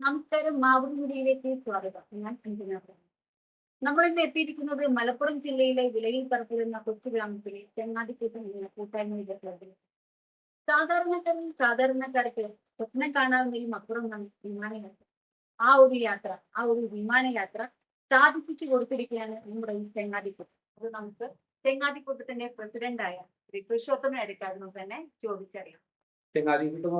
നമസ്കാരം മാവൂർമുടിയിലേക്ക് സ്വാഗതം. ഞാൻ അഞ്ജന. നമ്മൾ ഇന്ന് എത്തിയിരിക്കുന്നത് മലപ്പുറം ജില്ലയിലെ വിലയിൽ പറപ്പിടുന്ന കൊച്ചു ഗ്രാമത്തിലെ ചെങ്ങാതിക്കൂട്ടം എന്ന കൂട്ടായ്മയുടെ ക്ലബിൽ സാധാരണക്കാരിൽ സാധാരണക്കാർക്ക് സ്വപ്നം കാണാവുന്നതിനും അപ്പുറം വിമാനയാത്ര ആ ഒരു യാത്ര ആ ഒരു വിമാനയാത്ര സാധിപ്പിച്ചു കൊടുത്തിരിക്കുകയാണ് നമ്മുടെ ഈ ചെങ്ങാതിക്കൂട്ടം. അത് നമുക്ക് ചെങ്ങാതിക്കൂട്ടത്തിന്റെ പ്രസിഡന്റായ ശ്രീ പുരുഷോത്തമൻ അടിക്കാരനും തന്നെ ചോദിച്ചറിയാം. ചെങ്ങാതിക്കൂട്ടം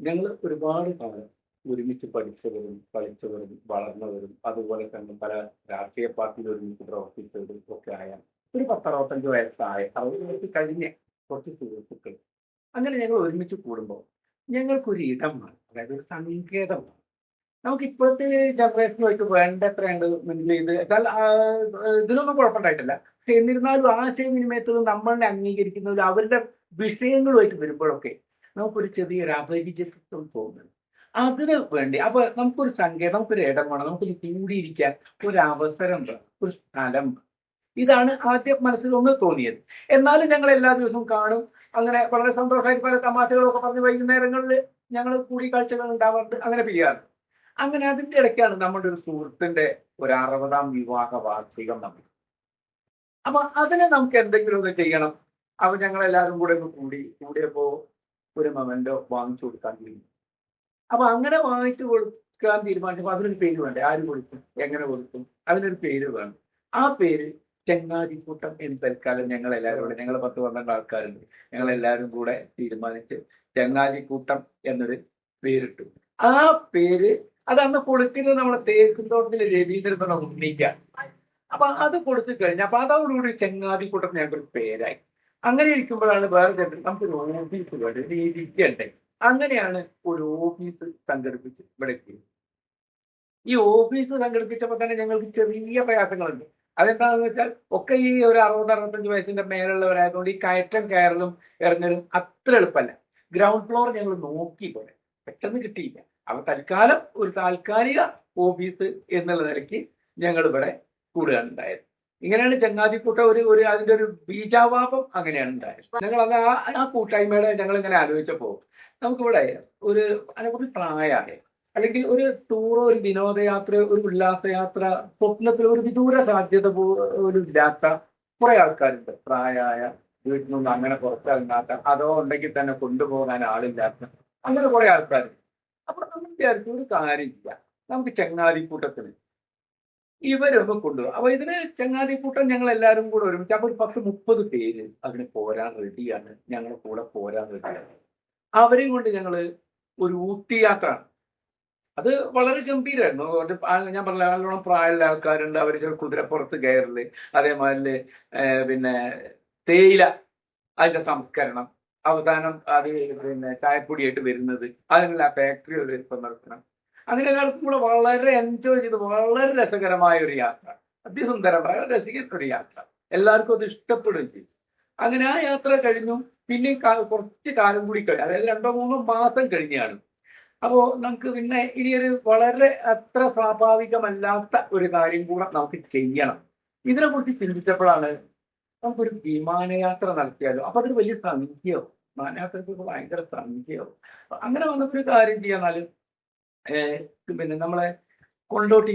ഞങ്ങൾ ഒരുപാട് കാലം ഒരുമിച്ച് പഠിച്ചവരും കളിച്ചവരും വളർന്നവരും അതുപോലെ തന്നെ പല രാഷ്ട്രീയ പാർട്ടിയിൽ ഒരുമിച്ച് പ്രവർത്തിച്ചവരും ഒക്കെ ആയ ഒരു പത്തറുപത്തഞ്ച് വയസ്സായ അറുപത് വയസ്സ് കഴിഞ്ഞ കുറച്ച് സുഹൃത്തുക്കൾ. അങ്ങനെ ഞങ്ങൾ ഒരുമിച്ച് കൂടുമ്പോൾ ഞങ്ങൾക്കൊരു ഇടമാണ് അതായത് ഒരു സങ്കേതമാണ് നമുക്ക് ഇപ്പോഴത്തെ ജനറേഷനുമായിട്ട് വേണ്ടത്ര ഉണ്ട് മിങ്കിൾ ചെയ്ത് എന്നാൽ ഇതിലൊന്നും കുഴപ്പമുണ്ടായിട്ടില്ല. പക്ഷെ എന്നിരുന്നാലും ആശയവിനിമയത്തിൽ നമ്മളെ അംഗീകരിക്കുന്നതിലും അവരുടെ വിഷയങ്ങളുമായിട്ട് വരുമ്പോഴൊക്കെ നമുക്കൊരു ചെറിയൊരു അപരിചിതത്വം തോന്നുന്നു അതിന് വേണ്ടി. അപ്പൊ നമുക്കൊരു സങ്കേതം നമുക്കൊരു ഇടം വേണം. നമുക്കൊരു കൂടിയിരിക്കാൻ ഒരു അവസരം ഒരു സ്ഥലം ഇതാണ് ആദ്യം മനസ്സിൽ ഒന്ന് തോന്നിയത്. എന്നാലും ഞങ്ങൾ എല്ലാ ദിവസവും കാണും. അങ്ങനെ വളരെ സന്തോഷമായിട്ട് പല തമാശകളൊക്കെ പറഞ്ഞ് വൈകുന്നേരങ്ങളിൽ ഞങ്ങൾ കൂടിക്കാഴ്ചകൾ ഉണ്ടാവാറുണ്ട്. അങ്ങനെ പിരിയാറുണ്ട് അങ്ങനെ അതിന്റെ ഇടയ്ക്കാണ് നമ്മുടെ ഒരു സുഹൃത്തിന്റെ ഒരു അറുപതാം വിവാഹ വാർഷികം നമ്മൾ. അപ്പൊ അതിനെ നമുക്ക് എന്തെങ്കിലും ഒന്ന് ചെയ്യണം. അപ്പൊ ഞങ്ങൾ എല്ലാവരും കൂടെ ഒന്ന് കൂടി കൂടിയപ്പോ ഒരു മൊമെന്റോ വാങ്ങിച്ചു കൊടുക്കാൻ തീരുമാനിച്ചു അപ്പൊ അങ്ങനെ വാങ്ങിച്ചു കൊടുക്കാൻ തീരുമാനിച്ചപ്പോൾ അതിനൊരു പേര് വേണ്ടേ? ആര് കൊടുക്കും? എങ്ങനെ കൊടുക്കും? അതിനൊരു പേര് വേണം. ആ പേര് ചങ്ങാതിക്കൂട്ടം എന്ന് തൽക്കാലം ഞങ്ങൾ എല്ലാവരും കൂടെ ഞങ്ങൾ പത്ത് പന്ത്രണ്ട് ആൾക്കാരുണ്ട്. ഞങ്ങൾ എല്ലാവരും കൂടെ തീരുമാനിച്ച് ചങ്ങാതിക്കൂട്ടം എന്നൊരു പേരിട്ടു. ആ പേര് അതന്ന് കൊടുക്കുന്നത് നമ്മളെ തേക്കുന്തോട്ടത്തിലെ രവീന്ദ്രൻ ഉണ്ണിക്ക. അപ്പൊ അത് കൊടുത്തു കഴിഞ്ഞാൽ അപ്പൊ അതോടുകൂടി ചങ്ങാതിക്കൂട്ടം ഞങ്ങൾക്കൊരു പേരായി. അങ്ങനെ ഇരിക്കുമ്പോഴാണ് വേറെ ചിലർ നമുക്കൊരു ഓഫീസ് വേണ്ടത് ഒരു ഇരിക്കണ്ടേ അങ്ങനെയാണ് ഒരു ഓഫീസ് സംഘടിപ്പിച്ച് ഇവിടെ എത്തിയത്. ഈ ഓഫീസ് സംഘടിപ്പിച്ചപ്പോൾ തന്നെ ഞങ്ങൾക്ക് ചെറിയ പ്രയാസങ്ങളുണ്ട്. അതെന്താണെന്ന് വെച്ചാൽ ഒക്കെ ഈ ഒരു അറുപത് അറുപത്തഞ്ച് വയസ്സിന്റെ മേലുള്ളവരായതുകൊണ്ട് ഈ കയറ്റം കയറലും ഇറങ്ങലും അത്ര എളുപ്പമല്ല. ഗ്രൗണ്ട് ഫ്ലോർ ഞങ്ങൾ നോക്കി പോലെ പെട്ടെന്ന് കിട്ടിയില്ല. അപ്പൊ തൽക്കാലം ഒരു താൽക്കാലിക ഓഫീസ് എന്നുള്ള നിലയ്ക്ക് ഞങ്ങൾ ഇവിടെ കൂടുകയാണ് ഇങ്ങനെയാണ് ചങ്ങാതിക്കൂട്ട ഒരു ഒരു അതിന്റെ ഒരു ബീജാവാപം അങ്ങനെയാണ് ഉണ്ടായത്. ഞങ്ങൾ അത് ആ കൂട്ടായ്മയുടെ ഞങ്ങൾ ഇങ്ങനെ ആലോചിച്ചപ്പോ നമുക്കിവിടെ ഒരു അതിനെക്കുറിച്ച് പ്രായമായ? അല്ലെങ്കിൽ ഒരു ടൂറോ ഒരു വിനോദയാത്ര ഒരു ഉല്ലാസയാത്ര സ്വപ്നത്തിൽ ഒരു വിദൂര സാധ്യത പോലും ഇല്ലാത്ത കുറെ ആൾക്കാരുണ്ട്. പ്രായമായ വീട്ടിൽ നിന്ന് അങ്ങനെ പുറത്തിറങ്ങാത്ത അതോ ഉണ്ടെങ്കിൽ തന്നെ കൊണ്ടുപോകാൻ ആളില്ലാത്ത അങ്ങനെ കുറെ ആൾക്കാരുണ്ട്. അപ്പൊ നമ്മൾ വിചാരിച്ചു ഒരു കാര്യമില്ല. നമുക്ക് ചങ്ങാതിക്കൂട്ടത്തിന് ഇവരൊക്കെ കൊണ്ടുപോകും. അപ്പൊ ഇതിന് ചങ്ങാതിക്കൂട്ടം ഞങ്ങൾ എല്ലാവരും കൂടെ ഒരുമിച്ച് അപ്പൊ ഒരു പത്ത് മുപ്പത് പേര് അതിന് പോരാൻ റെഡിയാണ് ഞങ്ങളുടെ കൂടെ പോരാൻ റെഡിയാണ് അവരെയും കൊണ്ട് ഞങ്ങൾ ഒരു ഊട്ടി യാത്ര അത് വളരെ ഗംഭീരമായിരുന്നു ഞാൻ പറഞ്ഞ നല്ലോണം പ്രായമുള്ള ആൾക്കാരുണ്ട്. അവർ കുതിരപ്പുറത്ത് കയറൽ അതേമാതിരി പിന്നെ തേയില അതിന്റെ സംസ്കരണം അവസാനം അത് പിന്നെ ചായപ്പൊടിയായിട്ട് വരുന്നത് അതിനുള്ള ഫാക്ടറി ഒരു നടത്തണം. അങ്ങനെ എല്ലാവർക്കും കൂടെ വളരെ എൻജോയ് ചെയ്ത് വളരെ രസകരമായ ഒരു യാത്ര. അതിസുന്ദരമായ രസിക്കുന്ന ഒരു യാത്ര. എല്ലാവർക്കും അത് ഇഷ്ടപ്പെടുകയും ചെയ്തു. അങ്ങനെ ആ യാത്ര കഴിഞ്ഞു. പിന്നെ കുറച്ച് കാലം കൂടി കഴിഞ്ഞു അതായത് രണ്ടോ മൂന്നോ മാസം കഴിഞ്ഞാണ്. അപ്പോൾ നമുക്ക് പിന്നെ ഇനിയൊരു വളരെ അത്ര സ്വാഭാവികമല്ലാത്ത ഒരു കാര്യം കൂടെ നമുക്ക് ചെയ്യണം. ഇതിനെക്കുറിച്ച് ചിന്തിച്ചപ്പോഴാണ് നമുക്കൊരു വിമാനയാത്ര നടത്തിയാലോ അപ്പൊ അതൊരു വലിയ സംഖ്യയാവും വിമാനയാത്രയ്ക്ക് ഭയങ്കര സംഖ്യയാവും അങ്ങനെ വന്നപ്പോ ഒരു കാര്യം ചെയ്യാന്നാൽ പിന്നെ നമ്മളെ കൊണ്ടോട്ടി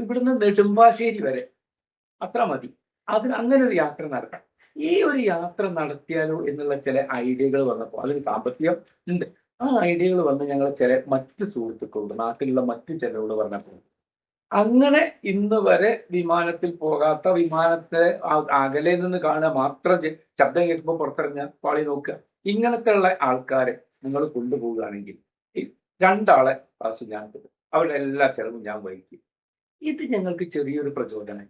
ഇവിടുന്ന് നെടുമ്പാശ്ശേരി വരെ അത്ര മതി. അതിന് അങ്ങനെ ഒരു യാത്ര നടത്താം. ഈ ഒരു യാത്ര നടത്തിയാലോ എന്നുള്ള ചില ഐഡിയകൾ വന്നപ്പോൾ അതിന് സാമ്പത്തികം ഉണ്ട്. ആ ഐഡിയകൾ വന്ന് ഞങ്ങൾ ചില മറ്റ് സുഹൃത്തുക്കളോട് നാട്ടിലുള്ള മറ്റ് ചിലരോട് പറഞ്ഞപ്പോൾ അങ്ങനെ ഇന്ന് വരെ വിമാനത്തിൽ പോകാത്ത വിമാനത്തെ അകലെ നിന്ന് കാണുക മാത്രം ശബ്ദം കേൾക്കുമ്പോൾ പുറത്തിറങ്ങുക പാളി നോക്കുക. ഇങ്ങനത്തെ ഉള്ള ആൾക്കാരെ നിങ്ങൾ കൊണ്ടുപോവുകയാണെങ്കിൽ രണ്ടാളെ ക്ലാസ് ഞാൻ അവരുടെ എല്ലാ ചെലവും ഞാൻ വഹിക്കും. ഇത് ഞങ്ങൾക്ക് ചെറിയൊരു പ്രചോദനം.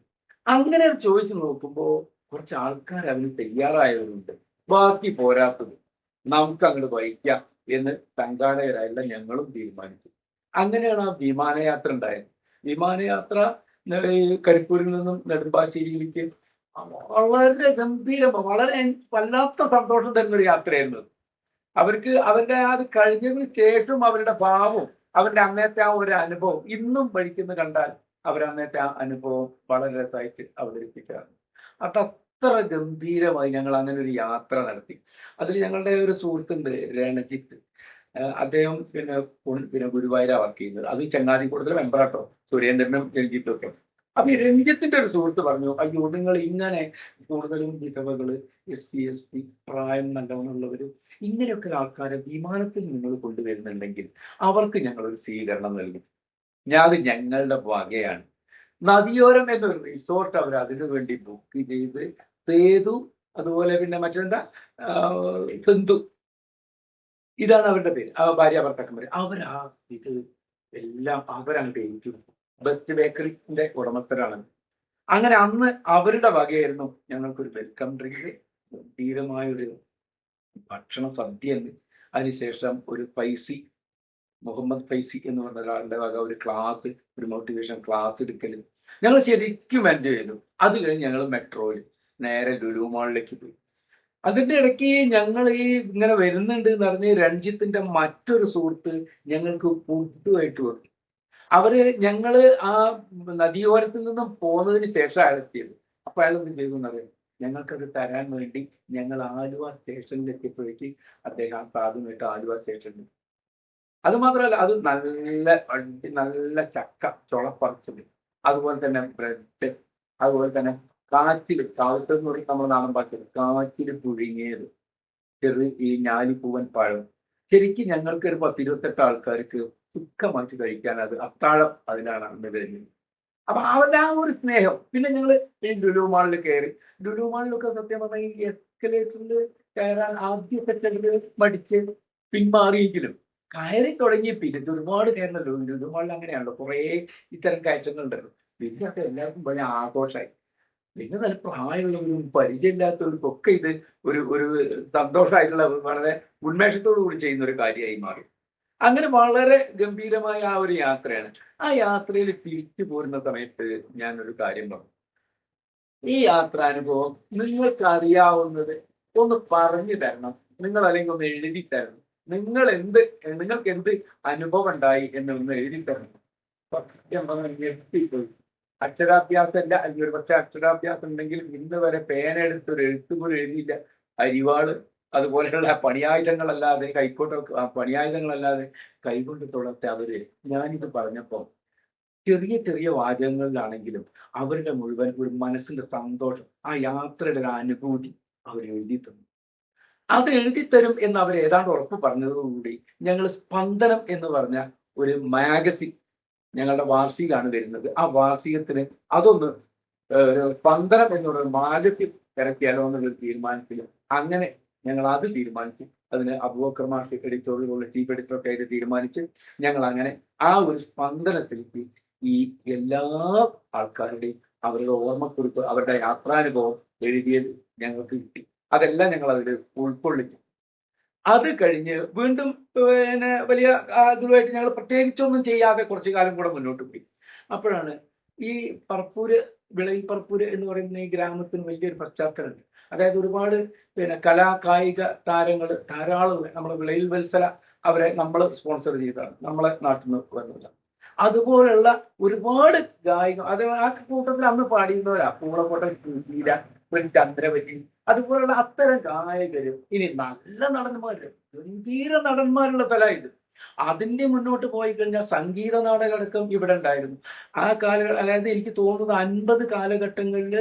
അങ്ങനെ ചോദിച്ചു നോക്കുമ്പോൾ കുറച്ച് ആൾക്കാർ അതിന് തയ്യാറായവരുണ്ട്. ബാക്കി പോരാത്തത് നമുക്ക് അങ്ങോട്ട് വഹിക്കാം എന്ന് സംഘാടകരായുള്ള ഞങ്ങളും തീരുമാനിച്ചു. അങ്ങനെയാണ് ആ വിമാനയാത്ര ഉണ്ടായത്. വിമാനയാത്ര കരിപ്പൂരിൽ നിന്നും നെടുമ്പാശ്ശേരിയിലേക്ക് വളരെ ഗംഭീരം വളരെ വല്ലാത്ത സന്തോഷം തരുന്ന ഒരു യാത്രയായിരുന്നു അവർക്ക് അവരുടെ അത് കഴിഞ്ഞതിന് ശേഷം അവരുടെ ഭാവം അവരുടെ അന്നത്തെ ആ ഒരു അനുഭവം ഇന്നും പഠിക്കുന്ന കണ്ടാൽ അവർ ആ അനുഭവം വളരെ രസമായിട്ട് അവതരിപ്പിക്കാറുണ്ട്. അത് അത്ര ഗംഭീരമായി ഞങ്ങൾ അങ്ങനെ ഒരു യാത്ര നടത്തി. അതിൽ ഞങ്ങളുടെ ഒരു സുഹൃത്തുണ്ട് രണജിത്ത്. അദ്ദേഹം പിന്നെ പിന്നെ ഗുരുവായൂരാ വർക്ക് ചെയ്യുന്നത്. അത് ചങ്ങാതി കൂടുതൽ മെമ്പറാട്ടോ സുരേന്ദ്രനും രഞ്ജിത്തും ഒക്കെ. അപ്പൊ ഈ രഞ്ജിത്തിന്റെ ഒരു സുഹൃത്ത് പറഞ്ഞു അയ്യോ നിങ്ങൾ ഇങ്ങനെ കൂടുതലും വിധവകൾ എസ് സി എസ് ടി പ്രായം നല്ലവണ്ണമുള്ളവര് ഇങ്ങനെയൊക്കെ ആൾക്കാരെ വിമാനത്തിൽ നിങ്ങൾ കൊണ്ടുവരുന്നുണ്ടെങ്കിൽ അവർക്ക് ഞങ്ങൾ ഒരു സ്വീകരണം നൽകും. ഞാൻ അത് ഞങ്ങളുടെ വകയാണ്. നദിയോരം എന്നൊരു റിസോർട്ട് അവർ അതിനു വേണ്ടി ബുക്ക് ചെയ്ത് സേതു അതുപോലെ പിന്നെ മറ്റെന്താ സിന്ധു. ഇതാണ് അവരുടെ പേര്. ഭാര്യ ഭർത്താക്കന്മാര്. അവരാ ഇത് എല്ലാം അവരങ്ങോട്ട് ഏറ്റു ബെസ്റ്റ് ബേക്കറിന്റെ ഉടമസ്ഥരാണ്. അങ്ങനെ അന്ന് അവരുടെ വകയായിരുന്നു ഞങ്ങൾക്കൊരു വെൽക്കം ഡ്രിങ്ക് ഗംഭീരമായൊരു ഭക്ഷണ സദ്യ ഉണ്ട് അതിനുശേഷം ഒരു ഫൈസി മുഹമ്മദ് ഫൈസി എന്ന് പറഞ്ഞ ഒരാളുടെ വക ഒരു ക്ലാസ് ഒരു മോട്ടിവേഷൻ ക്ലാസ് എടുക്കലും. ഞങ്ങൾ ശരിക്കും എൻജോയ് ചെയ്തു. അത് കഴിഞ്ഞ് ഞങ്ങൾ മെട്രോയിൽ നേരെ ലുലു മാളിലേക്ക് പോയി. അതിന്റെ ഇടയ്ക്ക് ഞങ്ങൾ ഈ ഇങ്ങനെ വരുന്നുണ്ട് എന്ന് പറഞ്ഞ് രഞ്ജിത്തിന്റെ മറ്റൊരു സുഹൃത്ത് ഞങ്ങൾക്ക് ഫുഡുമായിട്ട് വന്നു. അവർ ഞങ്ങൾ ആ നദിയോരത്തിൽ നിന്നും പോന്നതിന് ശേഷം അയാളെത്തിയത് അപ്പൊ അയാൾ എന്ത് ചെയ്തു എന്നറിയാം ഞങ്ങൾക്കത് തരാൻ വേണ്ടി ഞങ്ങൾ ആലുവ സ്റ്റേഷനിൽ എത്തിയപ്പോഴേക്ക് അദ്ദേഹം ആ സാധുമായിട്ട് ആലുവ സ്റ്റേഷനിൽ അത് മാത്രമല്ല അത് നല്ല വണ്ടി നല്ല ചക്ക ചുളപ്പറിച്ചത് അതുപോലെ തന്നെ ബ്രെഡ് അതുപോലെ തന്നെ കാച്ചിൽ കാലത്ത് എന്ന് പറയും നമ്മുടെ നാടൻ ഭാഷയിൽ കാച്ചിൽ പുഴുങ്ങിയത്. ചെറു ഈ ഞാലിപ്പൂവൻ പഴം. ശരിക്കും ഞങ്ങൾക്ക് ഒരു പത്തിരുപത്തെട്ട് ആൾക്കാർക്ക് സുഖമായിട്ട് കഴിക്കാൻ അത് അത്താഴം അതിനാണ് അന്ന് വരുന്നത്. അപ്പൊ അവരുടെ ആ ഒരു സ്നേഹം. പിന്നെ ഞങ്ങൾ ഈ ലുലു കയറി. ലുലു മാളിലൊക്കെ സത്യം പറഞ്ഞാൽ ഈ എസ്കലേറ്ററിൽ കയറാൻ ആദ്യ സെക്കൻഡിൽ മടിച്ച് പിന്മാറിയെങ്കിലും കയറി തുടങ്ങി പിന്നെ ഒരുപാട് കയറണല്ലോ ലുലു മാളിൽ അങ്ങനെയാണല്ലോ കുറേ ഇത്തരം കയറ്റങ്ങളുണ്ടല്ലോ പിന്നെ എല്ലാവർക്കും ഭയങ്കര ആഘോഷമായി. പിന്നെ നല്ല പ്രായമുള്ളവരും പരിചയമില്ലാത്തവർക്കും ഒക്കെ ഇത് ഒരു ഒരു സന്തോഷമായിട്ടുള്ള വളരെ ഉന്മേഷത്തോടു കൂടി ചെയ്യുന്ന ഒരു കാര്യമായി മാറി. അങ്ങനെ വളരെ ഗംഭീരമായ ആ ഒരു യാത്രയാണ്. ആ യാത്രയിൽ തിരിച്ചു പോരുന്ന സമയത്ത് ഞാൻ ഒരു കാര്യം പറഞ്ഞു. ഈ യാത്രാനുഭവം നിങ്ങൾക്ക് അറിയാവുന്നത് ഒന്ന് പറഞ്ഞു തരണം. നിങ്ങൾ അല്ലെങ്കിൽ ഒന്ന് എഴുതി തരണം. നിങ്ങൾ എന്ത് നിങ്ങൾക്ക് എന്ത് അനുഭവം ഉണ്ടായി എന്ന് ഒന്ന് എഴുതി തരണം. സത്യം പറഞ്ഞാൽ ഞെട്ടിപ്പോയി. അക്ഷരാഭ്യാസം ഇല്ല അല്ലെങ്കിൽ ഒരു പക്ഷെ അക്ഷരാഭ്യാസം ഉണ്ടെങ്കിൽ ഇന്ന് വരെ പേന എടുത്ത് ഒരു എഴുത്ത് പോലും എഴുതിയില്ല. അരിവാൾ അതുപോലെയുള്ള പണിയായുധങ്ങളല്ലാതെ കൈക്കോട്ട് പണിയായുധങ്ങളല്ലാതെ കൈകൊണ്ട് തുടർത്തെ അവർ ഞാനിത് പറഞ്ഞപ്പോ ചെറിയ ചെറിയ വാചകങ്ങളിലാണെങ്കിലും അവരുടെ മുഴുവൻ ഒരു മനസ്സിന്റെ സന്തോഷം ആ യാത്രയുടെ ഒരു അനുഭൂതി അവർ എഴുതി തന്നു. അത് എഴുതി തരും എന്ന് അവർ ഏതാണ്ട് ഉറപ്പ് പറഞ്ഞതോടുകൂടി ഞങ്ങൾ സ്പന്ദനം എന്ന് പറഞ്ഞ ഒരു മാഗസിൻ ഞങ്ങളുടെ വാർഷികമാണ് വരുന്നത്. ആ വാർഷികത്തിന് അതൊന്ന് സ്പന്ദനം എന്നുള്ള മാലത്തിൽ ഇറക്കിയാലോ എന്നുള്ളൊരു തീരുമാനത്തിൽ അങ്ങനെ ഞങ്ങൾ അത് തീരുമാനിച്ചു. അതിന് അബൂബക്കർ എഡിറ്റോറിയലുള്ള ചീഫ് എഡിറ്റർ ഒക്കെ ആയിട്ട് തീരുമാനിച്ച് ഞങ്ങൾ അങ്ങനെ ആ ഒരു സ്പന്ദനത്തിലേക്ക് ഈ എല്ലാ ആൾക്കാരുടെയും അവരുടെ ഓർമ്മക്കുറിപ്പ് അവരുടെ യാത്രാനുഭവം എഴുതിയത് ഞങ്ങൾക്ക് കിട്ടി. അതെല്ലാം ഞങ്ങൾ അതിൽ ഉൾക്കൊള്ളിച്ചു. അത് കഴിഞ്ഞ് വീണ്ടും പിന്നെ വലിയ ഇതുമായിട്ട് ഞങ്ങൾ പ്രത്യേകിച്ചൊന്നും ചെയ്യാതെ കുറച്ചു കാലം കൂടെ മുന്നോട്ട് പോയി. അപ്പോഴാണ് ഈ പറപ്പൂര് വിളയിൽ പറപ്പൂര് എന്ന് പറയുന്ന ഈ ഗ്രാമത്തിന് വലിയൊരു പശ്ചാത്തലമുണ്ട്. അതായത് ഒരുപാട് പിന്നെ കലാ കായിക താരങ്ങൾ ധാരാളം നമ്മുടെ വിളയിൽ വത്സല അവരെ നമ്മൾ സ്പോൺസർ ചെയ്തതാണ് നമ്മളെ നാട്ടിൽ നിന്ന് വന്നത് അതുപോലുള്ള ഒരുപാട് ഗായിക അത് ആ കൂട്ടത്തിൽ അന്ന് പാടിയിരുന്നവരാ. ഒരു ചന്ദ്രവതി അതുപോലുള്ള അത്തരം ഗായകരും ഇനി നല്ല നടന്മാര് ഗംഭീര നടന്മാരുള്ള തല ഇത് അതിന്റെ മുന്നോട്ട് പോയി കഴിഞ്ഞാൽ സംഗീത നാടകടക്കം ഇവിടെ ഉണ്ടായിരുന്നു. ആ കാലഘട്ടം അതായത് എനിക്ക് തോന്നുന്നത് അൻപത് കാലഘട്ടങ്ങളിൽ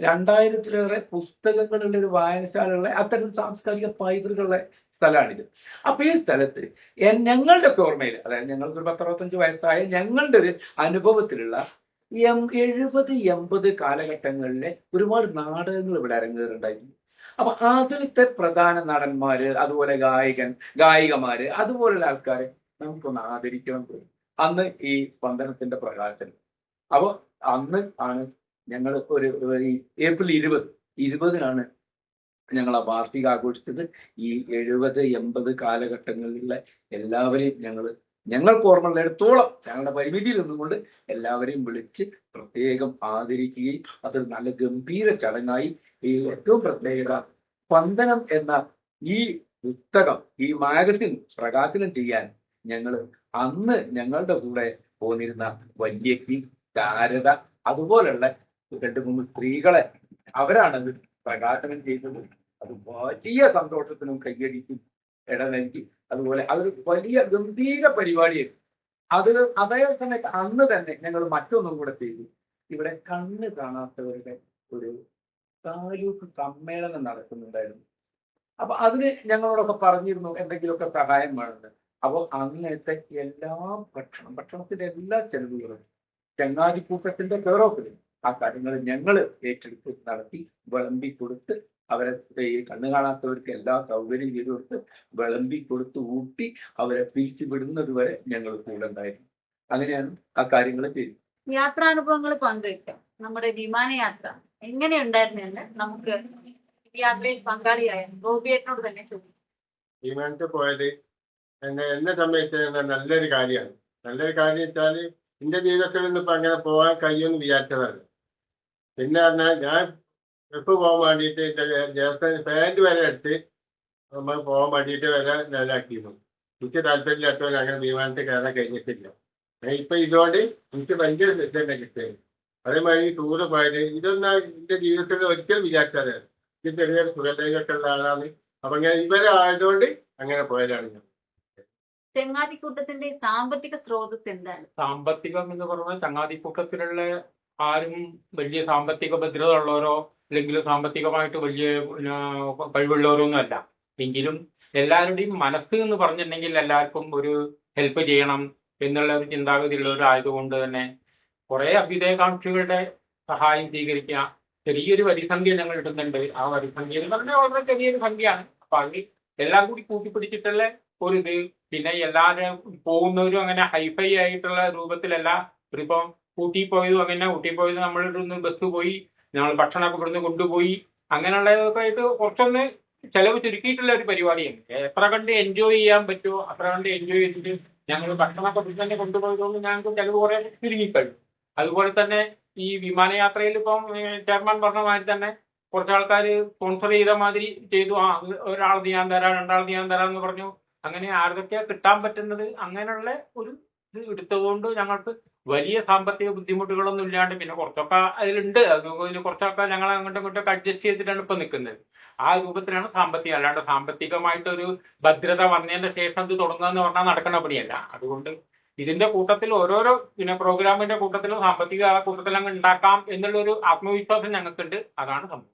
രണ്ടായിരത്തിലേറെ പുസ്തകങ്ങളുള്ള ഒരു വായനശാലകളെ അത്തരം സാംസ്കാരിക പൈതൃകളുടെ സ്ഥലമാണിത്. അപ്പൊ ഈ സ്ഥലത്ത് ഞങ്ങളുടെ ഒക്കെ ഓർമ്മയിൽ അതായത് ഞങ്ങൾക്ക് ഒരു പത്തറുപത്തഞ്ച് വയസ്സായ ഞങ്ങളുടെ ഒരു അനുഭവത്തിലുള്ള എം എഴുപത് എൺപത് കാലഘട്ടങ്ങളിലെ ഒരുപാട് നാടകങ്ങൾ ഇവിടെ അരങ്ങേറുണ്ടായിരുന്നു അപ്പൊ അതിലത്തെ പ്രധാന നടന്മാര് അതുപോലെ ഗായകൻ ഗായികമാര് അതുപോലുള്ള ആൾക്കാരെ നമുക്കൊന്ന് ആദരിക്കണം പോയി അന്ന് ഈ സ്പന്ദനത്തിന്റെ പ്രകാശനം. അപ്പൊ അന്ന് ആണ് ഞങ്ങൾ ഒരു ഏപ്രിൽ ഇരുപത് ഇരുപതിനാണ് ഞങ്ങൾ ആ വാർഷിക ആഘോഷിച്ചത്. ഈ എഴുപത് എൺപത് കാലഘട്ടങ്ങളിലെ എല്ലാവരെയും ഞങ്ങൾ ഞങ്ങൾക്ക് ഓർമ്മയുള്ളിടത്തോളം ഞങ്ങളുടെ പരിമിതിയിൽ നിന്നുകൊണ്ട് എല്ലാവരെയും വിളിച്ച് പ്രത്യേകം ആദരിക്കുകയും അതൊരു നല്ല ഗംഭീര ചടങ്ങായി ഈ ഏറ്റവും പ്രത്യേകത സ്പന്ദനം എന്ന ഈ പുസ്തകം ഈ മാഗസിൻ പ്രകാശനം ചെയ്യാൻ ഞങ്ങൾ അന്ന് ഞങ്ങളുടെ കൂടെ പോന്നിരുന്ന വല്യക്കി ശാരദ അതുപോലുള്ള രണ്ട് മൂന്ന് സ്ത്രീകളെ അവരാണത് പ്രകാശനം ചെയ്തത്. അത് വലിയ സന്തോഷത്തിനും കയ്യടിക്കും. ഇട നൽകി അതുപോലെ അതൊരു വലിയ ഗംഭീര പരിപാടിയായിരുന്നു. അത് അതേ സമയത്ത് അന്ന് തന്നെ ഞങ്ങൾ മറ്റൊന്നും കൂടെ ചെയ്തു. ഇവിടെ കണ്ണ് കാണാത്തവരുടെ ഒരു താലൂക്ക് സമ്മേളനം നടക്കുന്നുണ്ടായിരുന്നു. അപ്പൊ അതിന് ഞങ്ങളോടൊക്കെ പറഞ്ഞിരുന്നു എന്തെങ്കിലുമൊക്കെ സഹായം വേണമെന്ന് അപ്പോൾ അന്നത്തെ എല്ലാ ഭക്ഷണം ഭക്ഷണത്തിന്റെ എല്ലാ ചെലവുകളും ചങ്ങാതിക്കൂട്ടത്തിന്റെ കെയറോഫിൽ ആ കാര്യങ്ങൾ ഞങ്ങൾ ഏറ്റെടുത്ത് നടത്തി വിളമ്പി കൊടുത്ത് അവരെ ഈ കണ്ണു കാണാത്തവർക്ക് എല്ലാ സൗകര്യം ചെയ്തു കൊടുത്ത് വിളമ്പി കൊടുത്ത് ഊട്ടി അവരെ പിരിച്ചു വിടുന്നത് വരെ ഞങ്ങൾ കൂടെ ഉണ്ടായിരുന്നു. അങ്ങനെയാണ് ആ കാര്യങ്ങൾ ചെയ്തത്. യാത്രാനുഭവങ്ങൾ പങ്കുവയ്ക്കാം നമ്മുടെ വിമാനയാത്ര എങ്ങനെയുണ്ടായിരുന്നെന്ന് നമുക്ക് യാത്രയിൽ പങ്കാളിയായ ഗോപിയേട്ടനോട് തന്നെ ചോദിക്കും. വിമാനത്തിൽ പോയത് എന്നെ എന്നെ സംബന്ധിച്ച് നല്ലൊരു കാര്യമാണ്. നല്ലൊരു കാര്യം വെച്ചാൽ എന്റെ ജീവിതത്തിൽ നിന്ന് ഇപ്പൊ അങ്ങനെ പോകാൻ കഴിയുമെന്ന് വിചാരിച്ചതാണ് പിന്നെ പറഞ്ഞാൽ ഞാൻ ട്രിപ്പ് പോകാൻ വേണ്ടിയിട്ട് ജേസ്റ്റ് പാന്റ് വരെ എടുത്ത് നമ്മൾ പോകാൻ വേണ്ടിയിട്ട് വരെ നേരാക്കിയിരുന്നു എനിക്ക് താല്പര്യമില്ലാത്തവർ അങ്ങനെ വിമാനത്തിൽ കയറാൻ കഴിഞ്ഞിട്ടില്ല. ഇപ്പം ഇപ്പൊ ഇതുകൊണ്ട് എനിക്ക് ഭയങ്കര തെറ്റന്നെ കിട്ടിയത്. അതേമാതിരി ടൂറ് പോയത്. ഇതൊന്നും എന്റെ ജീവിതത്തിൽ ഒരിക്കലും വിചാരിച്ചതാണ് ഇത് ചെറിയൊരു സുഖത്തേക്കൊക്കെ ഉള്ള ആളാണ്. അപ്പൊ ഞാൻ ഇവരെ ആയതുകൊണ്ട് അങ്ങനെ പോയതാണ് ഞാൻ. ചങ്ങാതിക്കൂട്ടത്തിന്റെ സാമ്പത്തിക സ്രോതസ് എന്താണ്? സാമ്പത്തികം എന്ന് പറഞ്ഞാൽ ചങ്ങാതിക്കൂട്ടത്തിലുള്ള ആരും വലിയ സാമ്പത്തിക ഭദ്രത ഉള്ളവരോ അല്ലെങ്കിൽ സാമ്പത്തികമായിട്ട് വലിയ കഴിവുള്ളവരൊന്നും അല്ല എങ്കിലും എല്ലാവരുടെയും മനസ്സ് എന്ന് പറഞ്ഞിട്ടുണ്ടെങ്കിൽ എല്ലാവർക്കും ഒരു ഹെൽപ്പ് ചെയ്യണം എന്നുള്ള ഒരു ചിന്താഗതി ഉള്ളവരായതുകൊണ്ട് തന്നെ കുറെ അഭ്യുദയകാംക്ഷികളുടെ സഹായം സ്വീകരിക്കുക. ചെറിയൊരു വരിസംഖ്യ ഞങ്ങൾ ഇടുന്നുണ്ട്. ആ വരിസംഖ്യ എന്ന് പറഞ്ഞാൽ വളരെ ചെറിയൊരു സംഖ്യയാണ്. അപ്പൊ അത് എല്ലാം കൂടി കൂട്ടിപ്പിടിച്ചിട്ടുള്ള ഒരു ഇത്. പിന്നെ എല്ലാവരും പോകുന്നവരും അങ്ങനെ ഹൈഫൈ ആയിട്ടുള്ള രൂപത്തിലല്ല. ഇപ്പം ഊട്ടി പോയതും അങ്ങനെ ഊട്ടി പോയത് ഇവിടുന്ന് ബസ് പോയി ഞങ്ങൾ ഭക്ഷണമൊക്കെ ഇവിടുന്ന് കൊണ്ടുപോയി. അങ്ങനെയുള്ളതൊക്കെ ആയിട്ട് കുറച്ചൊന്ന് ചെലവ് ചുരുക്കിയിട്ടുള്ള ഒരു പരിപാടിയാണ്. എത്ര കണ്ട് എൻജോയ് ചെയ്യാൻ പറ്റുമോ അത്ര കണ്ട് എൻജോയ് ചെയ്തിട്ട് ഞങ്ങൾ ഭക്ഷണമൊക്കെ ഇവിടുന്ന് തന്നെ കൊണ്ടുപോയതുകൊണ്ട് ഞങ്ങൾക്ക് ചെലവ് കുറെ ചുരുങ്ങിക്കഴിഞ്ഞു അതുപോലെ തന്നെ ഈ വിമാനയാത്രയിൽ ഇപ്പം ചെയർമാൻ പറഞ്ഞ മാതിരി തന്നെ കുറച്ച് ആൾക്കാർ സ്പോൺസർ ചെയ്ത മാതിരി ചെയ്തു. ആ ഒരാൾ ഞാൻ തരാം രണ്ടാൾ ഞാൻ തരാം എന്ന് പറഞ്ഞു. അങ്ങനെ ആർക്കൊക്കെ കിട്ടാൻ പറ്റുന്നത് അങ്ങനെയുള്ള ഒരു ഇത് എടുത്തതുകൊണ്ട് ഞങ്ങൾക്ക് വലിയ സാമ്പത്തിക ബുദ്ധിമുട്ടുകളൊന്നും ഇല്ലാണ്ട് പിന്നെ കുറച്ചൊക്കെ അതിലുണ്ട്. അത് ഇതിന് കുറച്ചൊക്കെ ഞങ്ങൾ അങ്ങോട്ടും ഇങ്ങോട്ടൊക്കെ അഡ്ജസ്റ്റ് ചെയ്തിട്ടാണ് ഇപ്പൊ നിൽക്കുന്നത് ആ രൂപത്തിലാണ് സാമ്പത്തികം. അല്ലാണ്ട് സാമ്പത്തികമായിട്ടൊരു ഭദ്രത വന്നതിന്റെ ശേഷം ഇത് തുടങ്ങുക എന്ന് പറഞ്ഞാൽ നടക്കുന്ന പണിയല്ല. അതുകൊണ്ട് ഇതിന്റെ കൂട്ടത്തിൽ ഓരോരോ പിന്നെ പ്രോഗ്രാമിന്റെ കൂട്ടത്തിലും സാമ്പത്തിക കൂട്ടത്തിൽ അങ്ങ് ഉണ്ടാക്കാം എന്നുള്ളൊരു ആത്മവിശ്വാസം ഞങ്ങൾക്കുണ്ട്. അതാണ് സംഭവം.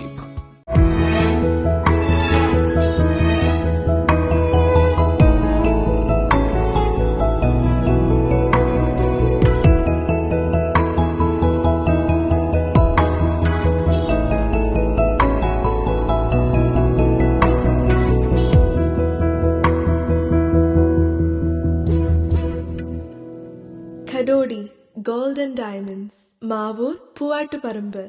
பரும்பு.